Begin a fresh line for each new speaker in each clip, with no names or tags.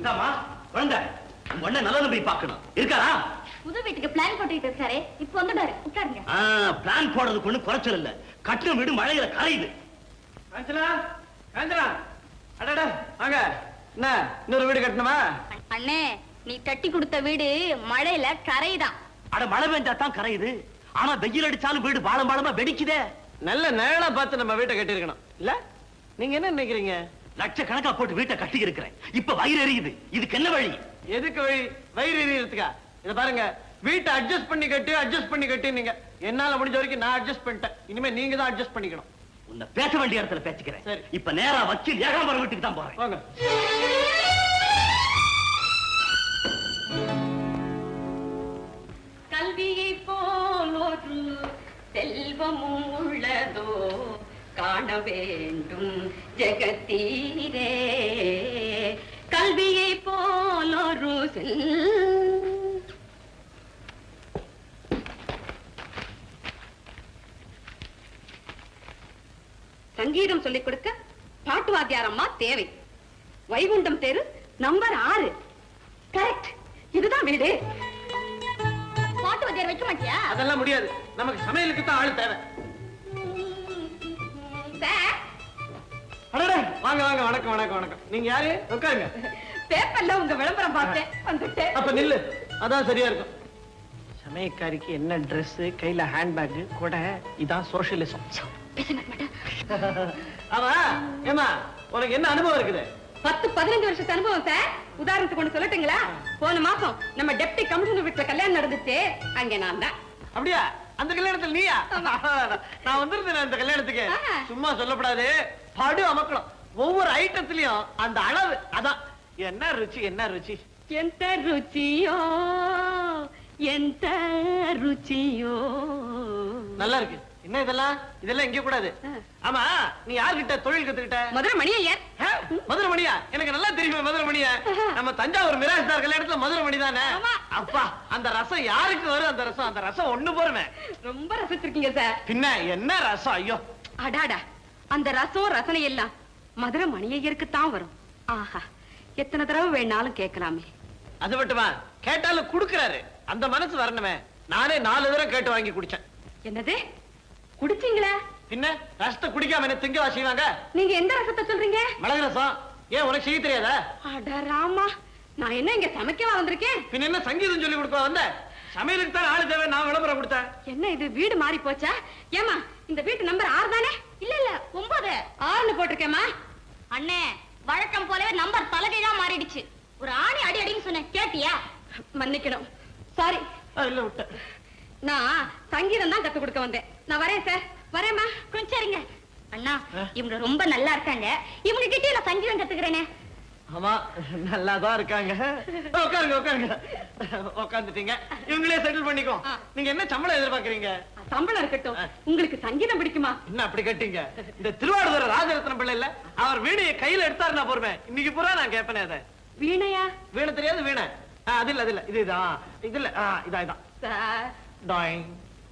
இந்தாம்மா குழந்தை. உங்க அண்ணன் நல்லது போய் பார்க்கணும். இருக்காரா?
புது வீட்டுக்கு பிளான் போட்டுக்கிட்டு இருக்காரு. இப்ப வந்துட்டாரு. உட்காருங்க.
பிளான் போடுறதுக்கு ஒண்ணு குறைச்சல் இல்ல. கட்டின வீடு மழையில கரையுது.
காஞ்சனா காஞ்சனா. அடடா வாங்க. என்ன இன்னொரு வீடு கட்டணுமா?
அண்ணே நீ கட்டி கொடுத்த வீடு மழையில கரைதான்
அட மழை பெஞ்சா தான் கரையுது. ஆனா வெயில் அடிச்சாலும் வீடு பாலம் பாலமா வெடிக்குதே.
நல்ல நிழலா பார்த்து நம்ம வீட்டை கட்டியிருக்கணும். இல்ல? நீங்க என்ன நினைக்கிறீங்க?
லட்சக்கணக்கா போட்டு வீட்டை கட்டி இருக்கிறேன். இப்ப வயிறு எரியுது. இதுக்கு என்ன வழி?
எதுக்கு வழி? வயிறு எரியறதுக்கா? இத பாருங்க. வீட்டை அட்ஜஸ்ட் பண்ணி கட்டி அட்ஜஸ்ட் பண்ணி கட்டி நீங்க என்னால முடிஞ்ச வரைக்கும் நான் அட்ஜஸ்ட் பண்ணிட்டேன். இனிமே நீங்க தான் அட்ஜஸ்ட் பண்ணிக்கணும்.
உன்னை பேச வேண்டிய இடத்துல பேசிக்கிறேன்.
சரி.
இப்ப நேரா வக்கீல் ஏகாம்பரம் வீட்டுக்கு தான் போறேன்.
வாங்க.
கல்வியை போல் ஒரு செல்வமும் உள்ளதோ? காண வேண்டும் ஜெகத்தீரே. கல்வியை போல் ஒரு செல். சங்கீதம் சொல்லிக் கொடுக்க பாட்டு வாத்தியாரம்மா தேவை. வைகுண்டம் தெரு நம்பர் ஆறு. கரெக்ட் இதுதான் வீடு.
பாட்டு வத்தியார் வைக்க மாட்டியா?
அதெல்லாம் முடியாது. நமக்கு சமையலுக்கு தான் ஆள் தேவை. வாங்க வாங்க வணக்கம் வணக்கம் வணக்கம். நீங்க யாரு? உட்காருங்க.
பேப்பர்ல உங்க விளம்பரம் பார்த்தேன். வந்துட்டேன்.
அப்ப நில்லு. அதான் சரியா இருக்கும். சமயக்காரிக்கு என்ன Dress கையில ஹேண்ட்பேக் கூட இதான் சோசியலிசம் ஆமா ஏமா உனக்கு என்ன அனுபவம் இருக்குது?
பத்து பதினஞ்சு வருஷத்து அனுபவம் சார் உதாரணத்துக்கு ஒண்ணு சொல்லட்டுங்களா? போன மாசம் நம்ம டெப்டி கமிஷனர் வீட்டுல கல்யாணம் நடந்துச்சு. அங்க நான் தான்.
அப்படியா? அந்த கல்யாணத்துல நீயா? நான் வந்திருந்தேன் அந்த கல்யாணத்துக்கு. சும்மா சொல்லப்படாது. படு அமக்கணும். ஒவ்வொரு ஐட்டத்திலயும் அந்த அளவு. அதான். என்ன ருச்சி என்ன ருச்சி?
எந்த ருச்சியோ எந்த ருச்சியோ.
நல்லா இருக்கு. என்ன இதெல்லாம்? இதெல்லாம் எங்க கூடாது. ஆமா நீ யார்கிட்ட தொழில் கத்துக்கிட்ட?
மதுரை மணியா
யார் மதுரை மணியா எனக்கு நல்லா தெரியுமே மதுரை மணியா நம்ம தஞ்சாவூர் மிராஜ் சார் கல்யாணத்துல மதுரை மணி தானே அப்பா அந்த ரசம் யாருக்கு வரும்? அந்த ரசம் அந்த ரசம் ஒண்ணு போறமே
ரொம்ப ரசிச்சிருக்கீங்க சார்.
பின்ன என்ன ரசம்? ஐயோ.
அடாடா. அந்த ரசம் ரசனை எல்லாம் மதுரை மணியையருக்கு தான் வரும். ஆஹா எத்தனை தடவை வேணாலும் கேட்கலாமே.
அது மட்டுமா கேட்டாலும் குடுக்கறாரு. அந்த மனசு வரணுமே. நானே நாலு தடவை கேட்டு வாங்கி குடிச்சேன்.
என்னது? குடிச்சீங்களா?
பின்ன ரசத்தை குடிக்காம என்ன திங்க செய்வாங்க?
நீங்க எந்த ரசத்தை சொல்றீங்க?
மிளகு ரசம். ஏன் உனக்கு செய்ய தெரியாதா?
அட ராமா நான் என்ன இங்க சமைக்கவா வந்திருக்கேன்
பின்ன என்ன சங்கீதம் சொல்லி கொடுக்க வந்த? சமையலுக்கு தான் ஆளு தேவை நான் விளம்பரம் கொடுத்தேன்.
என்ன இது வீடு மாறி போச்சா ஏமா இந்த வீட்டு நம்பர் ஆறு தானே? இல்ல இல்ல ஒன்பது ஆறுன்னு போட்டிருக்கேம்மா.
அண்ணே வழக்கம் போலவே நம்பர் தலைகீழா மாறிடுச்சு. ஒரு ஆணி அடி அடின்னு சொன்னேன். கேட்டியா?
மன்னிக்கணும். சாரி
இல்ல விட்டேன்.
நான் சங்கீதம் தான் கத்து கொடுக்க வந்தேன். நான் வரேன் சார் வரேம்மா.
கொஞ்சம் சரிங்க அண்ணா? இவங்க ரொம்ப நல்லா இருக்காங்க. இவங்க கிட்டே நான் சங்கீதம் கத்துக்கிறேனே.
ஆமா நல்லா தான் இருக்காங்க. உட்காருங்க உட்காருங்க. உட்காந்துட்டீங்க இவங்களே செட்டில் பண்ணிக்கோ. நீங்க என்ன சம்பளம் எதிர்பார்க்கறீங்க?
சம்பளம் இருக்கட்டும். உங்களுக்கு சங்கீதம் பிடிக்குமா?
என்ன அப்படி கேட்டீங்க? இந்த திருவாடுதுறை ராஜரத்னம் பிள்ளை இல்ல அவர் வீணையை கையில எடுத்தாரு நான் போருவேன் இன்னைக்கு பூரா நான் கேட்பேனே அதை.
வீணையா?
வீணை தெரியாது வீணை. அது இல்ல அது இல்ல. இது இதான். இது இல்ல. ஆ, இதான்
சார்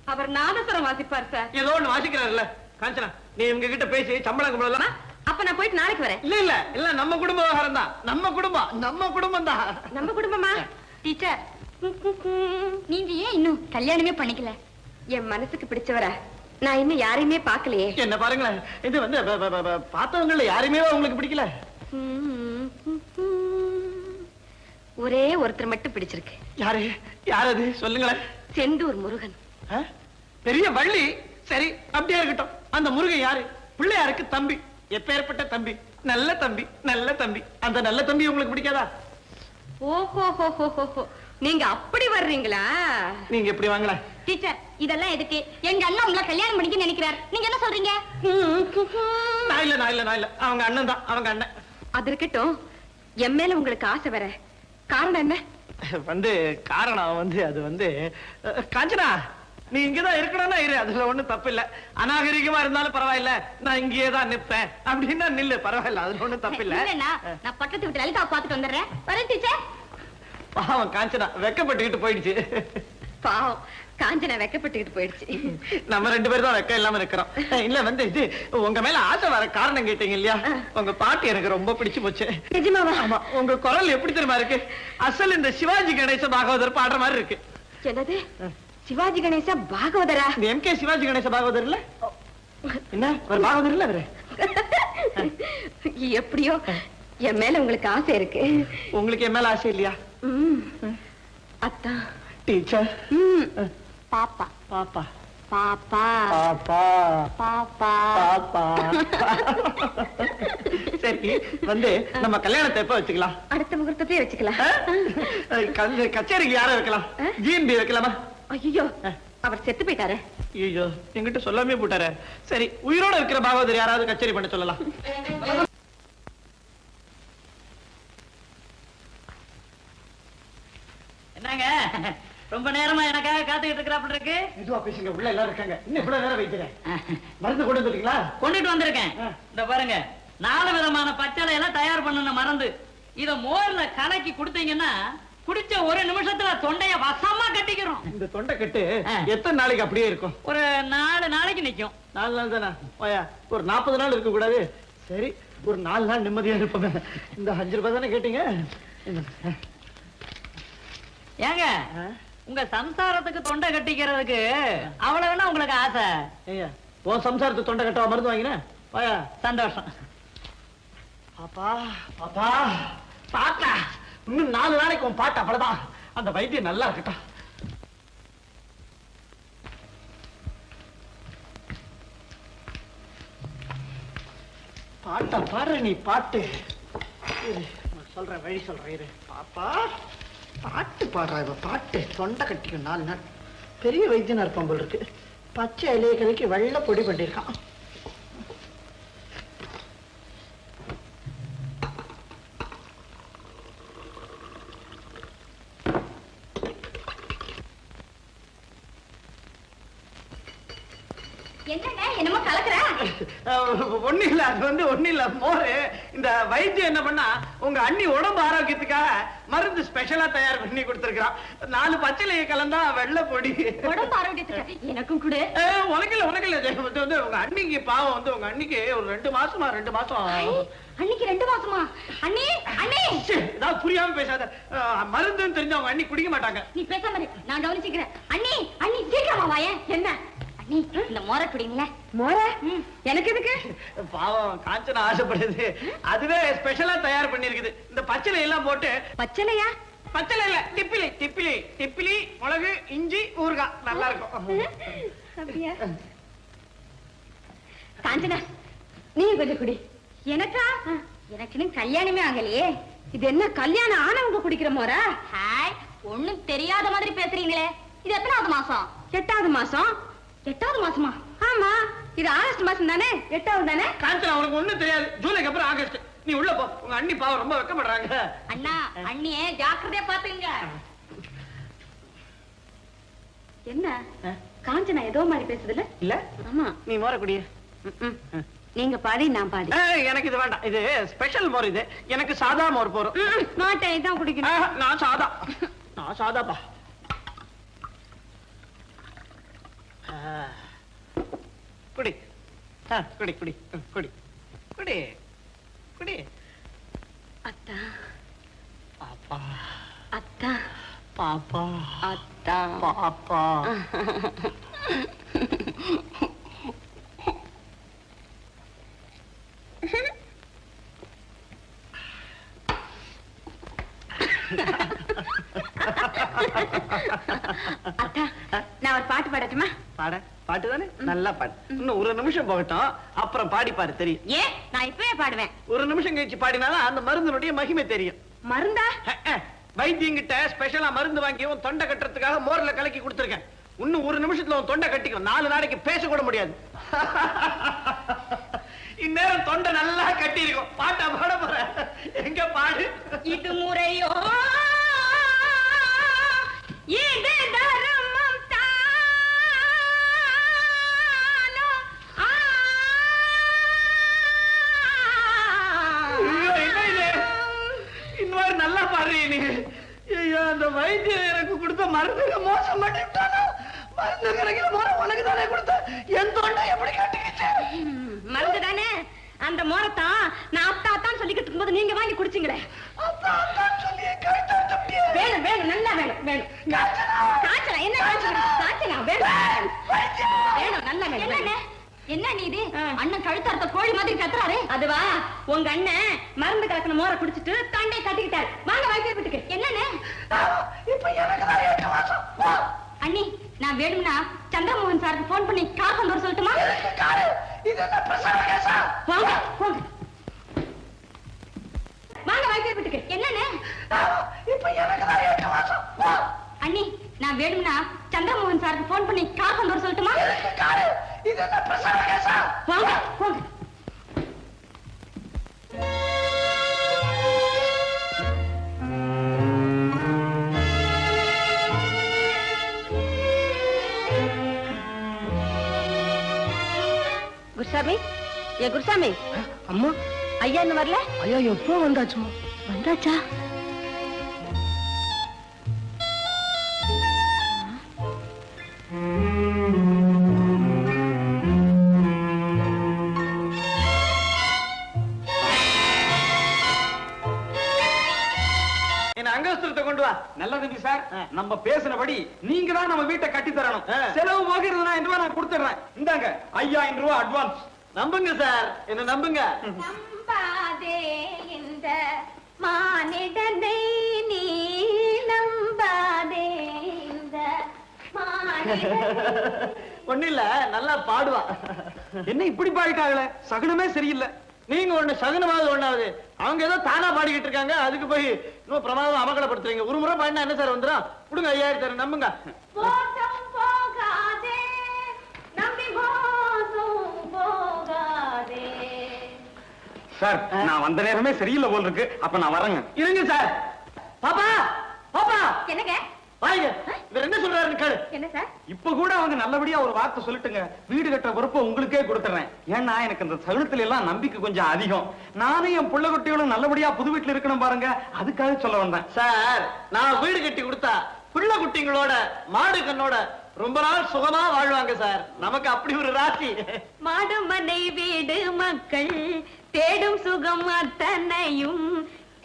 அவர் நாதஸ்வரம் வாசிப்பார் சார்.
ஏதோ ஒண்ணு வாசிக்கிறாருல்ல. காஞ்சனா நீ இவங்க கிட்ட பேசி சம்பளம் கும்பலம்
அப்ப நான் போயிட்டு நாளைக்கு வரேன்.
இல்ல இல்ல. இல்ல நம்ம குடும்ப விவகாரம் தான். நம்ம குடும்பம். நம்ம குடும்பம் தான்.
நம்ம குடும்பமா?
டீச்சர் நீங்க ஏன் இன்னும் கல்யாணமே பண்ணிக்கல?
என் மனசுக்கு பிடிச்சவர? நான் இன்னும் யாரையுமே பார்க்கலையே.
என்ன பாருங்களேன் இது வந்து பார்த்தவங்கள யாரையுமே உங்களுக்கு பிடிக்கல?
ஒரே ஒருத்தர் மட்டும் பிடிச்சிருக்கு.
யாரு? யார் அது? சொல்லுங்களேன்.
செந்தூர் முருகன்?
பெரிய வள்ளி? சரி அப்படியே இருக்கட்டும். அந்த முருகன் யாரு? பிள்ளையாருக்கு தம்பி. எப்பேற்பட்ட தம்பி? நல்ல தம்பி நல்ல தம்பி. அந்த நல்ல தம்பி உங்களுக்கு பிடிக்காதா?
ஓஹோ நீங்க அப்படி வர்றீங்களா?
நீங்க எப்படி வாங்கலாம்
டீச்சர் இதெல்லாம் எதுக்கு? எங்க அண்ணா உங்களை கல்யாணம் பண்ணிக்க நினைக்கிறார். நீங்க என்ன சொல்றீங்க?
நான் இல்ல நான் இல்ல நான் இல்ல. அவங்க அண்ணன் தான் அவங்க அண்ணன்.
அது இருக்கட்டும். என் மேல உங்களுக்கு ஆசை வர காரணம் என்ன?
வந்து காரணம் வந்து அது வந்து காஞ்சனா நீ இங்கதான் இருக்கணும்னா இரு. அதுல ஒண்ணும் தப்பு இல்ல அநாகரிகமா இருந்தாலும் பரவாயில்ல. நான் இங்கேயே தான் நிப்பேன். அப்படின்னா நில்லு பரவாயில்ல. அதுல ஒண்ணும் தப்பு இல்ல
நான் பக்கத்து வீட்டு லலிதா பாத்துட்டு வந்துடுறேன். வரேன் டீச்சர்.
பாவம் காஞ்சனா வெக்கப்பட்டுக்கிட்டு போயிடுச்சு.
பாவம். காஞ்சனா வெக்கப்பட்டுக்கிட்டு போயிடுச்சு.
நம்ம ரெண்டு பேரும் தான் வெக்கம் இல்லாம இருக்கிறோம். இல்ல வந்து இது உங்க மேல ஆசை வர காரணம் கேட்டீங்க இல்லையா? உங்க பாட்டு எனக்கு ரொம்ப பிடிச்சு போச்சு.
நிஜமாவா?
ஆமா உங்க குரல் எப்படி தெரியுமா இருக்கு? அசல் இந்த சிவாஜி கணேச பாகவதர் பாடுற மாதிரி இருக்கு.
என்னது? சிவாஜி கணேசா பாகவதரா?
எம் கே சிவாஜி கணேச பாகவதர் இல்ல? என்ன ஒரு பாகவதர் இல்ல அவரு?
எப்படியோ என் மேல உங்களுக்கு ஆசை இருக்கு.
உங்களுக்கு என் மேல ஆசை இல்லையா?
ம். அத்தா.
டீச்சர்.
பாப்பா.
பாப்பா.
பாப்பா.
பாப்பா.
பாப்பா.
பாப்பா. சரி வந்து நம்ம கல்யாணத்தை எப்ப வச்சுக்கலாம்?
அடுத்த முகூர்த்தத்தையே வச்சுக்கலாம்.
கச்சேரிக்கு யார வைக்கலாம்? ஜிஎன்பி வைக்கலாமா?
ஐயோ அவர் செத்து போயிட்டாரு.
ஐயோ என்கிட்ட சொல்லாமே போட்டாரு. சரி உயிரோட இருக்கிற பாகவதர் யாராவது கச்சேரி பண்ண சொல்லலாம்.
என்னங்க? ரொம்ப நேரமா எனக்காக காத்துக்கிட்டு இருக்கிறாப்புல இருக்கு
மெதுவா பேசுங்க உள்ள எல்லாரும் இருக்காங்க. இன்னும் இவ்வளவு நேரம் வைக்கிறேன் மருந்து கொண்டு வந்துட்டீங்களா?
கொண்டுட்டு வந்திருக்கேன்.
ஆ.
இந்த பாருங்க நாலு விதமான பச்சளை எல்லாம் தயார் பண்ணன மறந்து இத மோர்ல கலக்கி கொடுத்தீங்கன்னா குடிச்ச ஒரு நிமிஷத்துல தொண்டைய வசமா கட்டிக்கிறோம்.
இந்த தொண்டை கட்டு. எத்தனை நாளைக்கு அப்படியே இருக்கும்?
ஒரு நாலு நாளைக்கு நிக்கும்.
நாலு நாள் தானே? ஒரு நாற்பது நாள் இருக்க கூடாது. சரி ஒரு நாலு நாள் நிம்மதியா இருப்போமே. இந்த அஞ்சு ரூபாய் தானே கேட்டீங்க?
ஏங்க? உங்க சம்சாரத்துக்கு தொண்டை கட்டிக்கிறதுக்கு அவ்வளவுனா உங்களுக்கு ஆசை.
ஏய்யா உன் சம்சாரத்து தொண்டை கட்டவா மருந்து வாங்கினேன் வாயா
சந்தோஷம்.
பாப்பா பாப்பா பாட்டா இன்னும் நாலு நாளைக்கு உன் பாட்டு அவ்வளவுதான். அந்த வைத்தியம் நல்லா இருக்கட்டும். பாட்டா பாடுற நீ பாட்டு. சொல்றேன் வழி சொல்றேன் இரு. பாப்பா பாட்டு பாடுறா இவ பாட்டு. தொண்டை கட்டிக்கும் நாலு நாள். பெரிய வைத்தியனா இருப்பான் போல இருக்கு. பச்சை இலைய கலக்கி வெள்ளை பொடி பண்ணிருக்கான்
என்னங்க என்னமோ கலக்குற?
ஒண்ணு இல்ல அது வந்து ஒண்ணு இல்ல மோரு. இந்த வைத்தியம் என்ன பண்ணா உங்க அண்ணி உடம்பு ஆரோக்கியத்துக்காக மருந்து ஸ்பெஷலா தயார் பண்ணி கொடுத்திருக்கான் நாலு பச்சளையை கலந்தா வெள்ளை பொடி.
உடம்பு ஆரோக்கியத்துக்கு எனக்கும் கூட.
உனக்கு இல்ல உனக்கு இல்ல வந்து உங்க அண்ணிக்கு பாவம் வந்து உங்க அண்ணிக்கு ஒரு ரெண்டு மாசமா ரெண்டு மாசம்.
அன்னைக்கு ரெண்டு மாசமா? அண்ணி அண்ணி.
ஏதாவது புரியாம பேசாத. மருந்துன்னு தெரிஞ்ச அவங்க அண்ணி குடிக்க மாட்டாங்க.
நீ பேசாம நான் கவனிச்சுக்கிறேன். அண்ணி அண்ணி சீக்கிரமா வாயேன். என்ன? அண்ணி இந்த மோர குடிங்களே
மோர எனக்கு எதுக்கு?
பாவம் காஞ்சனா ஆசைப்படுது. அதுவே ஸ்பெஷலா தயார் பண்ணிருக்குது இந்த பச்சளை எல்லாம் போட்டு
பச்சளையா
பச்சளை இல்ல டிப்பிலி டிப்பிலி டிப்பிலி மிளகு இஞ்சி ஊறுகாய். நல்லா இருக்கும்
அப்படியா? காஞ்சனா நீ கொஞ்சம் குடி.
எனக்கா? எனக்கு கல்யாணமே ஆகலையே.
இது என்ன கல்யாணம் ஆனவங்க குடிக்கிற மோரா?
ஹாய் ஒண்ணும் தெரியாத மாதிரி பேசுறீங்களே. இது எத்தனாவது மாசம்?
எட்டாவது மாசம்.
எட்டாவது மாசமா?
ஆமா இது ஆகஸ்ட் மாசம் தானே? எட்டாவது தானே?
காஞ்சனா உனக்கு ஒண்ணும் தெரியாது. ஜூலைக்கு அப்புறம் ஆகஸ்ட். நீ உள்ள போ. உங்க அண்ணி பாவம் ரொம்ப வெக்கப்படுறாங்க.
அண்ணா அண்ணியே ஜாக்கிரதையா பாத்துங்க
என்ன? காஞ்சனா ஏதோ மாதிரி பேசுதுல
இல்ல.
ஆமா.
நீ மோர குடிய
ம்ம். நீங்க பாதி நான் பாதி
எனக்கு இது வேண்டாம். இது ஸ்பெஷல் மோர் இது. எனக்கு சாதா மோர் போறோம்.
மாட்டேன் இதான் குடிக்கணும்.
நான் சாதா. நான் சாதாப்பா. ஆ. குடி. ஆ, குடி குடி குடி. குடி குடி.
அத்தா.
பாப்பா.
அத்தா.
பாப்பா.
அத்தா.
பாப்பா.
அத்தா நான் ஒரு பாட்டு பாடட்டுமா?
பாட. பாட்டு தானே நல்லா பாடு. இன்னும் ஒரு நிமிஷம் போகட்டும். அப்புறம் பாடி பாரு தெரியும்.
ஏன் நான் இப்பவே பாடுவேன்.
ஒரு நிமிஷம் கழிச்சு பாடினாதான் அந்த மருந்தினுடைய மகிமை தெரியும்.
மருந்தா?
வைத்தியங்கிட்ட ஸ்பெஷலா மருந்து வாங்கி உன் தொண்டை கட்டுறதுக்காக மோர்ல கலக்கி கொடுத்துருக்கேன். இன்னும் ஒரு நிமிஷத்துல உன் தொண்டை கட்டிக்கும். நாலு நாளைக்கு பேச கூட முடியாது. இந்நேரம் தொண்டை நல்லா கட்டி இருக்கும் பாட்டா பாட போற. எங்க பாடு?
இது முறையோ? அண்ணன் கழுத்தறுத்த கோழி மாதிரி கத்துறாரு.
அதுவா? உங்க அண்ணன் மருந்து கலக்கின மோரை குடிச்சிட்டு தண்டை கட்டிக்கிட்டாரு. வாங்க வாங்கி வீட்டுக்கு.
வா.
அண்ணி நான் வேணும்னா சந்திரமோகன் சாருக்கு போன் பண்ணி கார் கொண்டு வர சொல்லட்டுமா?
வாங்க வாங்க வாங்கி வீட்டுக்கு.
வா.
அண்ணி நான் வேணும்னா சந்திரமோகன் சாருக்கு போன் பண்ணி கார் கொண்டு வர சொல்லட்டுமா?
இது என்ன பிரசவ கேசா?
வாங்க போங்க குருசாமி ஏ குருசாமி.
அம்மா.
ஐயா இன்னும் வரல?
ஐயா எப்போ வந்தாச்சுமா
வந்தாச்சா?
அங்கஸ்திரத்தை கொண்டு வா.
நல்ல தம்பி சார். நம்ம பேசினபடி நீங்க தான் நம்ம வீட்டை கட்டி தரணும். செலவு போக இருபதாயிரம் ரூபாய் நான் கொடுத்துறேன் இந்தாங்க ஐயாயிரம் ரூபாய் அட்வான்ஸ்
நம்புங்க சார். என்ன நம்புங்க?
நம்பாதே இந்த மானிடனை நீ நம்பாதே இந்த
ஒண்ணு இல்ல நல்லா பாடுவா.
என்ன இப்படி பாடிட்டாங்களே? சகுனமே சரியில்லை.
நீங்க ஒண்ணு சகுனமாவது ஒண்ணாவது. அவங்க ஏதோ தானா பாடிக்கிட்டு இருக்காங்க. அதுக்கு போய் இன்னும் பிரமாதம் அமகலப்படுத்துறீங்க ஒரு முறை பாடினா என்ன சார் வந்துடும் கொடுங்க ஐயாயிரத்தி நம்புங்க.
போட்டம் போகாதே. நம்பி மோசம் போகாதே.
சார் நான் வந்த நேரமே சரியில்லை போல் இருக்கு. அப்ப நான் வரேங்க.
இருங்க சார். பாப்பா பாப்பா.
என்னங்க?
வாங்க. இவர் என்ன சொல்றாருன்னு கேளு.
என்ன சார்?
இப்ப கூட அவங்க நல்லபடியா ஒரு வார்த்தை சொல்லிட்டுங்க. வீடு கட்டுற பொறுப்பை உங்களுக்கே கொடுத்துறேன். ஏன்னா எனக்கு இந்த சகுனத்துல எல்லாம் நம்பிக்கை கொஞ்சம் அதிகம். நானும் என் புள்ள குட்டிகளும் நல்லபடியா புது வீட்டுல இருக்கணும் பாருங்க. அதுக்காக சொல்ல வந்தேன்.
சார் நான் வீடு கட்டி கொடுத்தா பிள்ளை குட்டிங்களோட மாடு கண்ணோட ரொம்ப நாள் சுகமா வாழ்வாங்க சார். நமக்கு அப்படி ஒரு ராசி.
மாடு மனை வீடு மக்கள் தேடும் சுகம் அத்தனையும்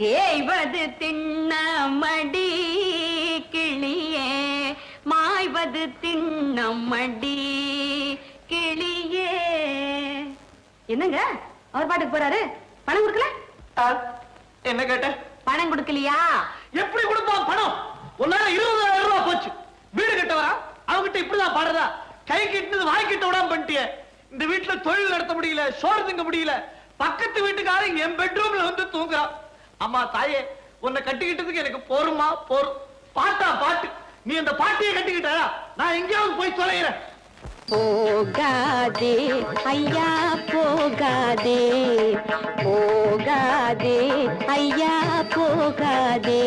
தேய்வது திண்ணமடி கிளியே மாய்வது திண்ணமடி கிளியே. என்னங்க? அவர் பாட்டுக்கு போறாரு? பணம் கொடுக்கல?
என்ன கேட்ட?
பணம் கொடுக்கலையா?
எப்படி கொடுப்பான் பணம்? உன்னால இருபதாயிரம் ரூபாய் போச்சு. வீடு கட்ட வரா அவங்கிட்ட இப்படிதான் பாடுறதா? கை கிட்டது வாய் கிட்ட விடாம பண்ணிட்டியே. இந்த வீட்டுல தொழில் நடத்த முடியல சோறு திங்க முடியல. பக்கத்து வீட்டுக்காரன் என் பெட்ரூம்ல வந்து தூங்குறான். அம்மா தாயே உன்னை கட்டிக்கிட்டதுக்கு எனக்கு போருமா போரும் பாட்டா பாட்டு. நீ அந்த பாட்டியை கட்டிக்கிட்டா நான் எங்கேயாவது போய் தொலைகிறேன்.
போகாதே ஐயா போகாதே. போகாதே ஐயா போகாதே.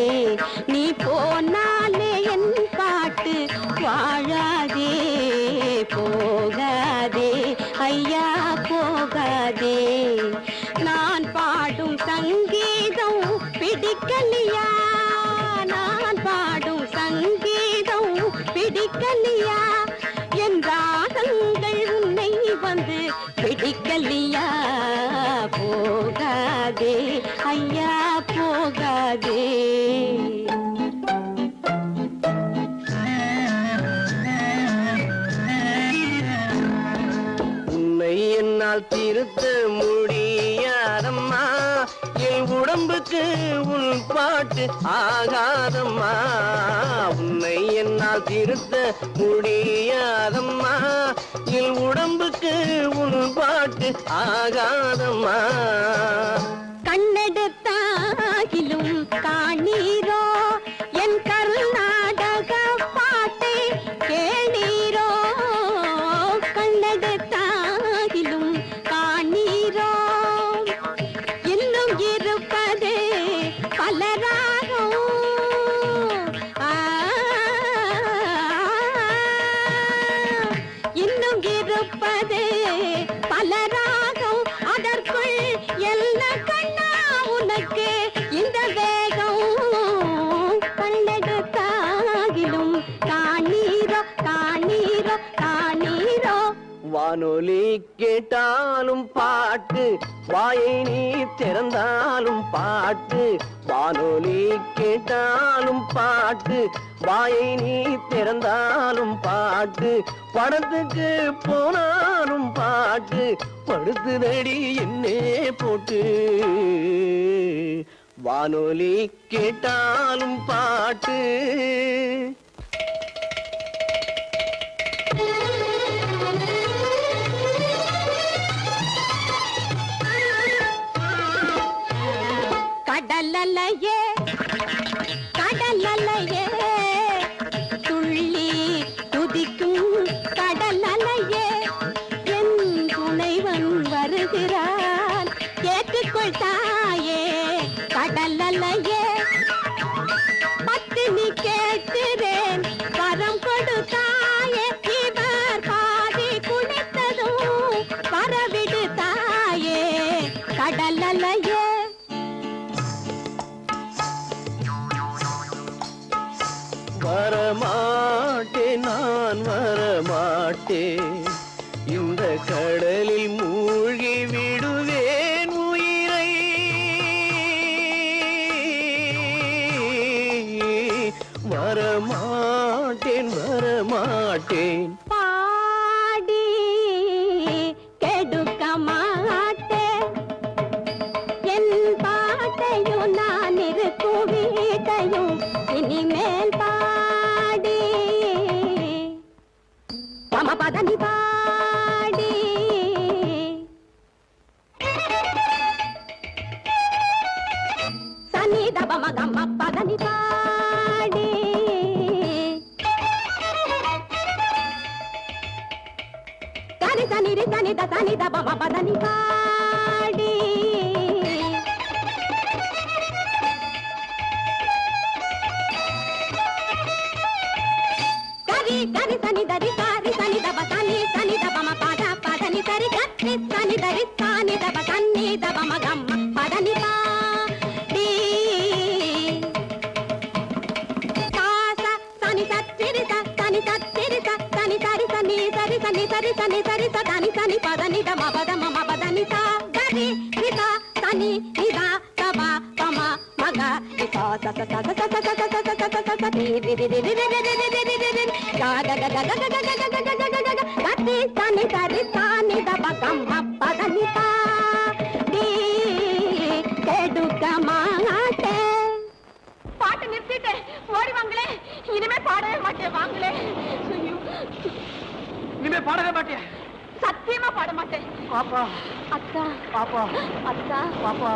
பிடிக்கலையா? நான் பாடும் சங்கீதம் பிடிக்கலையா?
பாட்டு ஆகாதம்மா. உன்னை என்னால் திருத்த முடியாதம்மா. இல் உடம்புக்கு உன் பாட்டு ஆகாதம்மா.
கண்ணெடுத்தாகிலும் காணீரோ நிற்பது பலராகும் அதற்குள் என்ன கண்ணா உனக்கு? இந்த வேகம் பல்லகத்தாகிலும் தானீரோ தானீரோ தானீரோ.
வானொலி கேட்டாலும் பாட்டு வாயை நீ திறந்தாலும் பாட்டு. வானொலி கேட்டாலும் பாட்டு வாயை நீ திறந்தாலும் பாட்டு படத்துக்கு போனாலும் பாட்டு படுத்து படுத்துதடி என்னே போட்டு. வானொலி கேட்டாலும் பாட்டு.
கடலலையே
लगे।
पत्नी कहते மாட்டேன் வரமாட்டேன் దని దని రి దని ద దని ద బమ బదని పాడి కరి కరి దని దరి కరి దని దబ తని తని దబమ పాద పాదని తరి గత్తి తని దరి తాని దబ తన్ని దబమ గమ్మ ni ni da sa ba pa ma ma ga ni sa sa sa sa sa sa sa sa sa sa sa sa sa ni ni ni ni ni ni ni ni ni ni ni ga ga ga ga ga ga ga ga ga ga ga ga ga ga ti sa ni sa ri sa ni da ba ga ma pa ga ni sa ni ke du ga ma te பாட்டு நிறுத்திட்டு ஓடி வாங்களே இனிமே பாடவே மாட்டேன் வாங்களே
இனிமே பாடவே மாட்டேன்
சத்தியமா பாட மாட்டேன்
பாப்பா
அத்தா.
பாப்பா.
அத்தா.
பாப்பா.